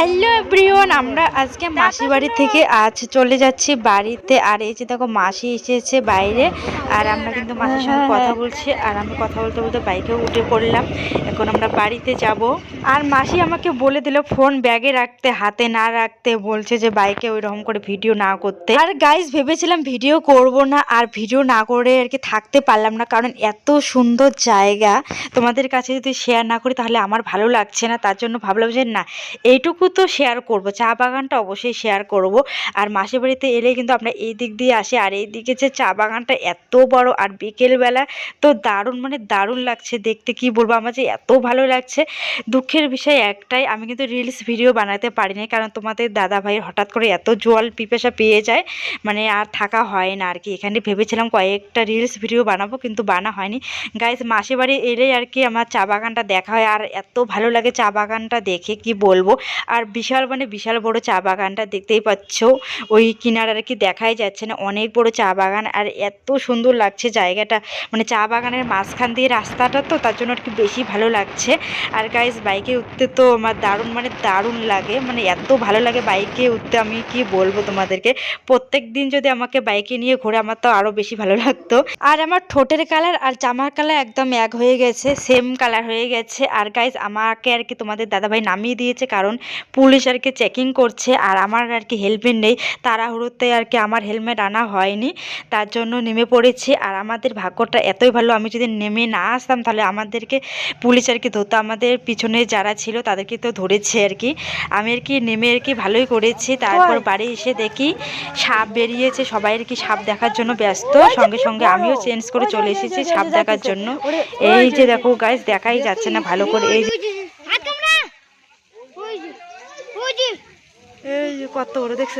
Hello everyone আমরা আজকে মাসি বাড়ি থেকে আজ চলে যাচ্ছি বাড়িতে। আর এই যে দেখো, মাসি এসেছে বাইরে, আর আমরা কিন্তু মাসির সঙ্গে কথা বলছি। আর আমি কথা বলতে বলতে বাইকে উঠে পড়লাম। এখন আমরা বাড়িতে যাব। আর মাসি আমাকে বলে দিল ফোন ব্যাগে রাখতে, হাতে না রাখতে, বলছে যে বাইকে ওই রকম করে ভিডিও না করতে। আর গাইজ ভেবেছিলাম ভিডিও করব না, আর ভিডিও না করে আর কি থাকতে পারলাম না, কারণ এত সুন্দর জায়গা। তোমাদের কাছে যদি শেয়ার না করি, তাহলে আমার ভালো লাগছে না। তার জন্য ভাবলাম যে না, এইটুকু তো শেয়ার করব, চা বাগানটা অবশ্যই শেয়ার করব। আর মাসির বাড়িতে এলে কিন্তু আমরা এই দিক দিয়ে আসি, আর এই দিকে যে চা বাগানটা এত বড়, আর বিকেলবেলা তো দারুণ মানে দারুণ লাগছে দেখতে, কি বলব? আমার যে এত ভালো লাগছে, দুঃখের বিষয় একটাই, আমি কিন্তু রিলস ভিডিও বানাতে পারিনি, কারণ তোমাদের দাদা ভাইয়ের হঠাৎ করে এত জল পিপাসা পেয়ে যায় মানে আর থাকা হয় না আর কি এখানে ভেবেছিলাম কয়েকটা রিলস ভিডিও বানাবো, কিন্তু বানা হয়নি। গাইজ মাসির বাড়ি এলেই আর কি আমার চা বাগানটা দেখা হয়, আর এত ভালো লাগে চা বাগানটা দেখে, কি বলব? আর বিশাল মানে বিশাল বড় চা বাগানটা দেখতেই পাচ্ছ। ওই কিনার আর কি দেখাই যাচ্ছে না, অনেক বড় চা বাগান আর এত সুন্দর লাগছে জায়গাটা। মানে চা বাগানের মাঝখান দিয়ে রাস্তাটা তো, তার জন্য আর কি বেশি ভালো লাগছে। আর গাইজ বাইকে উঠতে তো আমার দারুণ মানে দারুণ লাগে। মানে এত ভালো লাগে বাইকে উঠতে, আমি কি বলব তোমাদেরকে? প্রত্যেক দিন যদি আমাকে বাইকে নিয়ে ঘোরে, আমার তো আরও বেশি ভালো লাগতো। আর আমার ঠোঁটের কালার আর জামার কালার একদম এক হয়ে গেছে সেম কালার হয়ে গেছে। আর গাইজ আমাকে আর কি তোমাদের দাদাভাই নামিয়ে দিয়েছে, কারণ পুলিশ আর কি চেকিং করছে আর আমার আর কি হেলমেট নেই। তাড়াহুড়োতে আর কি আমার হেলমেট আনা হয়নি তার জন্য নেমে পড়েছি। আর আমাদের ভাগ্যটা এতই ভালো আমি যদি নেমে না আসতাম তাহলে আমাদেরকে পুলিশ আর কি ধরতো। আমাদের পিছনে যারা ছিল তাদেরকে তো ধরেছে আর কি আমি আর কি নেমে আর কি ভালোই করেছি। তারপর বাড়ি এসে দেখি সাপ বেরিয়েছে সবাই আর কি সাপ দেখার জন্য ব্যস্ত। সঙ্গে সঙ্গে আমিও চেঞ্জ করে চলে এসেছি সাপ দেখার জন্য। এই যে দেখো গাইজ দেখাই যাচ্ছে না ভালো করে। এই যে- হাত কামড়া ওই যে ওই যে এই যে কত বড় দেখছ?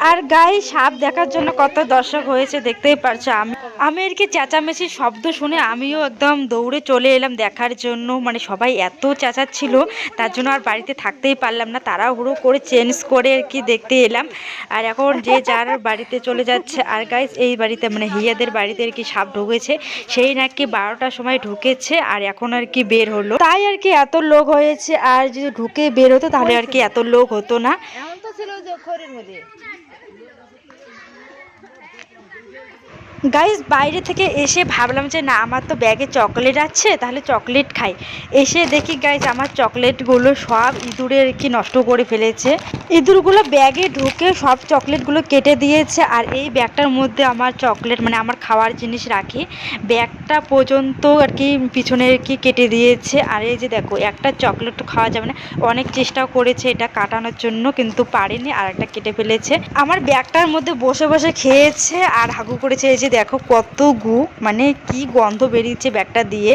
আর গায়ে সাপ দেখার জন্য কত দর্শক হয়েছে দেখতেই পারছ আমি আমি আর কি চেঁচামেচির শব্দ শুনে আমিও একদম দৌড়ে চলে এলাম দেখার জন্য। মানে সবাই এত চেঁচাচ্ছিল, তার জন্য আর বাড়িতে থাকতেই পারলাম না। তারা তাড়াহুড়ো করে চেঞ্জ করে আর কি দেখতে এলাম। আর এখন যে যার বাড়িতে চলে যাচ্ছে, আর গাইজ এই বাড়িতে মানে হিয়াদের বাড়িতে আর কি সাপ ঢুকেছে, সেই নাকি বারোটার সময় ঢুকেছে আর এখন আর কি বের হলো। তাই আর কি এত লোক হয়েছে, আর যদি ঢুকে বের হতো তাহলে আর কি এত লোক হতো না। ছিল যে মধ্যে। গাইজ বাইরে থেকে এসে ভাবলাম যে না, আমার তো ব্যাগে চকলেট আছে, তাহলে চকলেট খাই। এসে দেখি গাইজ আমার চকলেটগুলো সব ইঁদুরের কি নষ্ট করে ফেলেছে। ইঁদুরগুলো ব্যাগে ঢুকে সব চকলেটগুলো কেটে দিয়েছে, আর এই ব্যাগটার মধ্যে আমার চকলেট মানে আমার খাওয়ার জিনিস রাখি। ব্যাগটা পর্যন্ত আর কি পিছনে কি কেটে দিয়েছে, আর এই যে দেখো, একটা চকলেট তো খাওয়া যাবে না। অনেক চেষ্টা করেছে এটা কাটানোর জন্য, কিন্তু পারেনি, আর একটা কেটে ফেলেছে। আমার ব্যাগটার মধ্যে বসে বসে খেয়েছে, আর হাগু করেছে এই যে দেখো কত গু মানে কি গন্ধ বেরিয়েছে ব্যাগটা দিয়ে।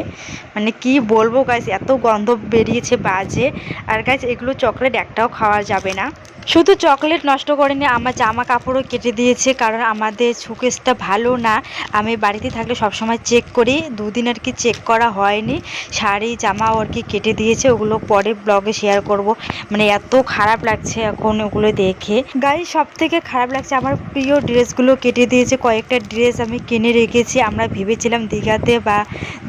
মানে কি বলব গাছ এত গন্ধ বেরিয়েছে বাজে। আর গাছ এগুলো চকলেট একটাও খাওয়া যাবে না। শুধু চকলেট নষ্ট করেনি, আমার জামা কাপড়ও কেটে দিয়েছে, কারণ আমাদের শোকেসটা ভালো না। আমি বাড়িতে থাকলে সবসময় চেক করি, দুদিন আর কি চেক করা হয়নি। শাড়ি জামাও আর কি কেটে দিয়েছে, ওগুলো পরে ব্লগে শেয়ার করব। মানে এত খারাপ লাগছে এখন ওগুলো দেখে। গাড়ি সব থেকে খারাপ লাগছে, আমার প্রিয় ড্রেসগুলো কেটে দিয়েছে, কয়েকটা ড্রেস আমি কিনে রেখেছি, আমরা ভেবেছিলাম দীঘাতে বা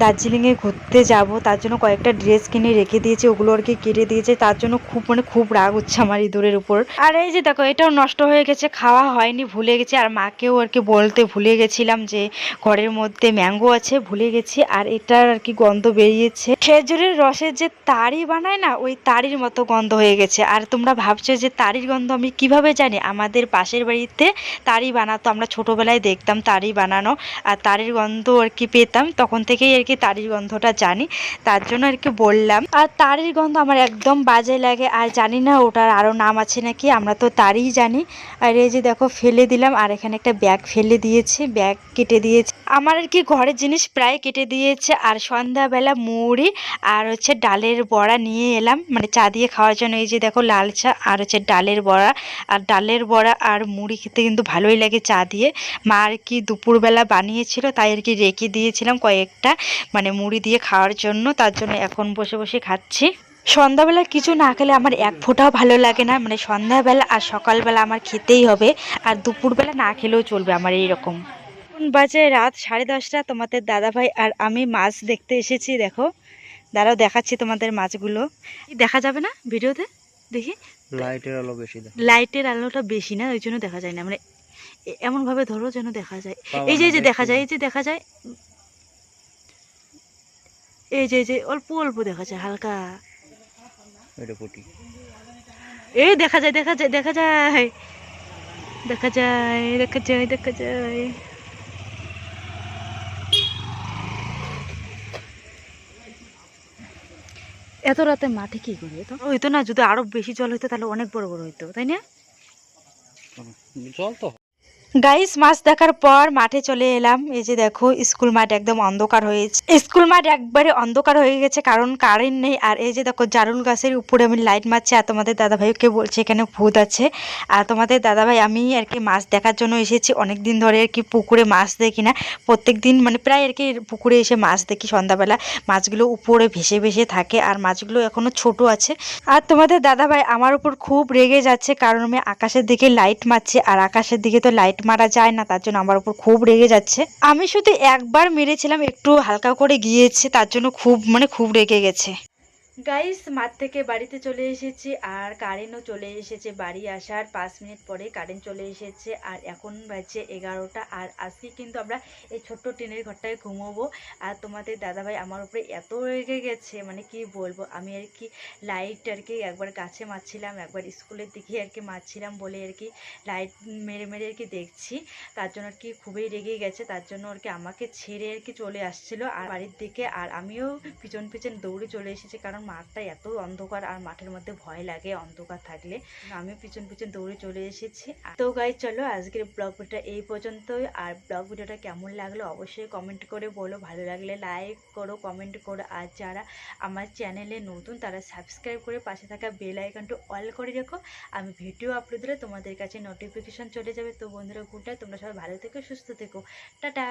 দার্জিলিংয়ে ঘুরতে যাব, তার জন্য কয়েকটা ড্রেস কিনে রেখে দিয়েছি, ওগুলো আর কি কেটে দিয়েছে, তার জন্য খুব মানে খুব রাগ হচ্ছে আমার ইঁদুরের উপর। আর এই যে দেখো, এটাও নষ্ট হয়ে গেছে, খাওয়া হয়নি, ভুলে গেছি, আর মাকেও আর কি বলতে ভুলে গেছিলাম যে ঘরের মধ্যে ম্যাঙ্গো আছে, ভুলে গেছি, আর এটার আর কি গন্ধ বেরিয়েছে। খেজুরের রসের যে তাড়ি বানায় না, ওই তাড়ির মতো গন্ধ হয়ে গেছে, আর তোমরা ভাবছ যে তাড়ির গন্ধ আমি কীভাবে জানি? আমাদের পাশের বাড়িতে তাড়ি বানাতো, আমরা ছোটোবেলায় দেখতাম তাড়ি বানানো আর তারির গন্ধ আর কি পেতাম, তখন থেকেই আর কি তারির গন্ধটা জানি, তার জন্য আর কি বললাম। আর তারির গন্ধ আমার একদম বাজে লাগে, আর জানি না ওটার আরও নাম আছে নাকি, আমরা তো তারই জানি। আর এই যে দেখো, ফেলে দিলাম, আর এখানে একটা ব্যাগ ফেলে দিয়েছে, ব্যাগ কেটে দিয়েছে। আমার আর কি ঘরের জিনিস প্রায় কেটে দিয়েছে। আর সন্ধ্যাবেলা মুড়ি আর হচ্ছে ডালের বড়া নিয়ে এলাম। মানে চা দিয়ে খাওয়ার জন্য। এই যে দেখো লাল চা আর হচ্ছে ডালের বড়া। আর ডালের বড়া আর মুড়ি খেতে কিন্তু ভালোই লাগে চা দিয়ে। মা আর কি দুপুরবেলা বানিয়েছিল, তাই আর কি রেখে দিয়েছিলাম কয়েকটা মানে মুড়ি দিয়ে খাওয়ার জন্য। তার জন্য এখন বসে বসে খাচ্ছি। সন্ধ্যাবেলা কিছু না খেলে আমার এক ফোঁটাও ভালো লাগে না। মানে সন্ধ্যাবেলা আর সকালবেলা আমার খেতেই হবে। আর দুপুরবেলা না খেলেও চলবে আমার এইরকম। এখন বাজে রাত সাড়ে দশটা তোমাদের দাদাভাই আর আমি মাছ দেখতে এসেছি দেখো। দাঁড়াও দেখাচ্ছি তোমাদের মাছগুলো। দেখা যাবে না ভিডিওতে? দেখি। লাইটের আলো বেশি লাইটের আলোটা বেশি না ওই জন্য দেখা যায় না। মানে এমনভাবে ধরো যেন দেখা যায়। এই যে এই যে দেখা যায় এই যে দেখা যায়। এই যে এই যে অল্প অল্প দেখা যায় হালকা। এই দেখা যায় দেখা যায় দেখা যায়। দেখা যায় দেখা যায় দেখা যায়। এত রাতে মাঠে কি করে? তো হইতো না, যদি আরও বেশি জল হইতো, তাহলে অনেক বড় বড় হইতো, তাই না? জল তো গাইস মাছ দেখার পর মাঠে চলে এলাম। এই যে দেখো, স্কুল মাঠ একদম অন্ধকার হয়েছে। স্কুল মাঠ একবারে অন্ধকার হয়ে গেছে, কারণ কারেন্ট নেই। আর এই যে দেখো, জারুল গাছের উপরে আমি লাইট মারছি, আর তোমাদের দাদাভাইকে বলছে, এখানে ভূত আছে। আর তোমাদের দাদাভাই, আমি আর কি মাছ দেখার জন্য এসেছি। অনেক দিন ধরে আর কি পুকুরে মাছ দেখি না। প্রত্যেক দিন মানে প্রায় আর কি পুকুরে এসে মাছ দেখি সন্ধ্যাবেলা। মাছগুলো উপরে ভেসে ভেসে থাকে, আর মাছগুলো এখনও ছোট আছে। আর তোমাদের দাদাভাই, আমার উপর খুব রেগে যাচ্ছে, কারণ আমি আকাশের দিকে লাইট মারছি। আর আকাশের দিকে তো লাইট মারা যায় না, তার জন্য আমার উপর খুব রেগে যাচ্ছে। আমি শুধু একবার মেরেছিলাম, একটু হালকা করে গিয়েছে, তার জন্য খুব মানে খুব রেগে গেছে। গাইস মাঠ থেকে বাড়িতে চলে এসেছি আর কারেন্টও চলে এসেছে। বাড়ি আসার পাঁচ মিনিট পরে কারেন্ট চলে এসেছে আর এখন বাজছে এগারোটা আর আজকে কিন্তু আমরা এই ছোট্ট টিনের ঘরটায় ঘুমোবো। আর তোমাদের দাদাভাই আমার উপরে এত রেগে গেছে মানে কি বলব? আমি আর কি লাইট আর কি একবার গাছে মারছিলাম, একবার স্কুলের দিকে আর কি মারছিলাম বলে আর কি লাইট মেরে মেরে আর কি দেখছি। তার জন্য আর কি খুবই রেগে গেছে, তার জন্য আর কি আমাকে ছেড়ে আর কি চলে আসছিল। আর বাড়ির দিকে আর আমিও পিছন পিছন দৌড়ে চলে এসেছি, কারণ মাঠটা এত অন্ধকার আর মাঠের মধ্যে ভয় লাগে, অন্ধকার থাকলে। আমি পিছন পিছন দৌড়ে চলে এসেছি। তো গাই চলো আজকের ব্লগ ভিডিওটা এই পর্যন্তই। আর ব্লগ ভিডিওটা কেমন লাগল অবশ্যই কমেন্ট করে বলো। ভালো লাগলে লাইক করো কমেন্ট করো। আর যারা আমার চ্যানেলে নতুন, তারা সাবস্ক্রাইব করে পাশে থাকা বেল আইকনটা অল করে রেখো। আমি ভিডিও আপলোড দিলে তোমাদের কাছে নোটিফিকেশন চলে যাবে। তো বন্ধুরা গুড নাইট তোমরা সবাই ভালো থেকো, সুস্থ থেকো। টাটা!